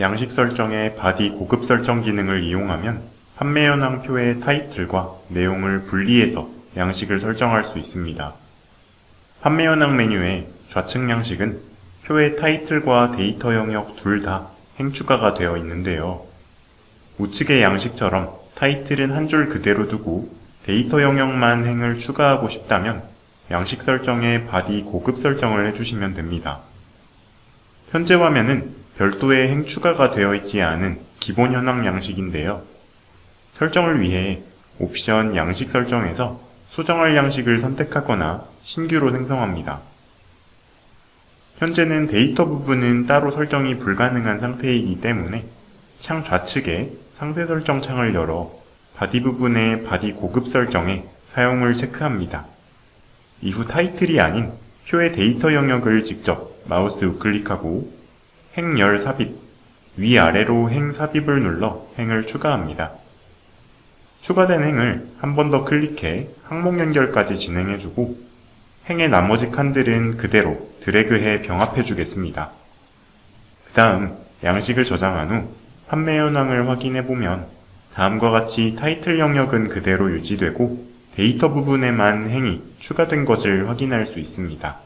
양식 설정의 바디 고급 설정 기능을 이용하면 판매 현황 표의 타이틀과 내용을 분리해서 양식을 설정할 수 있습니다. 판매 현황 메뉴의 좌측 양식은 표의 타이틀과 데이터 영역 둘 다 행추가가 되어 있는데요. 우측의 양식처럼 타이틀은 한 줄 그대로 두고 데이터 영역만 행을 추가하고 싶다면 양식 설정에 바디 고급 설정을 해주시면 됩니다. 현재 화면은 별도의 행 추가가 되어 있지 않은 기본 현황 양식인데요. 설정을 위해 옵션 양식 설정에서 수정할 양식을 선택하거나 신규로 생성합니다. 현재는 데이터 부분은 따로 설정이 불가능한 상태이기 때문에 창 좌측에 상세 설정 창을 열어 바디 부분의 바디 고급 설정에 사용을 체크합니다. 이후 타이틀이 아닌 표의 데이터 영역을 직접 마우스 우클릭하고 행열 삽입, 위아래로 행 삽입을 눌러 행을 추가합니다. 추가된 행을 한 번 더 클릭해 항목 연결까지 진행해주고 행의 나머지 칸들은 그대로 드래그해 병합해 주겠습니다. 그 다음 양식을 저장한 후 판매 현황을 확인해 보면 다음과 같이 타이틀 영역은 그대로 유지되고 데이터 부분에만 행이 추가된 것을 확인할 수 있습니다.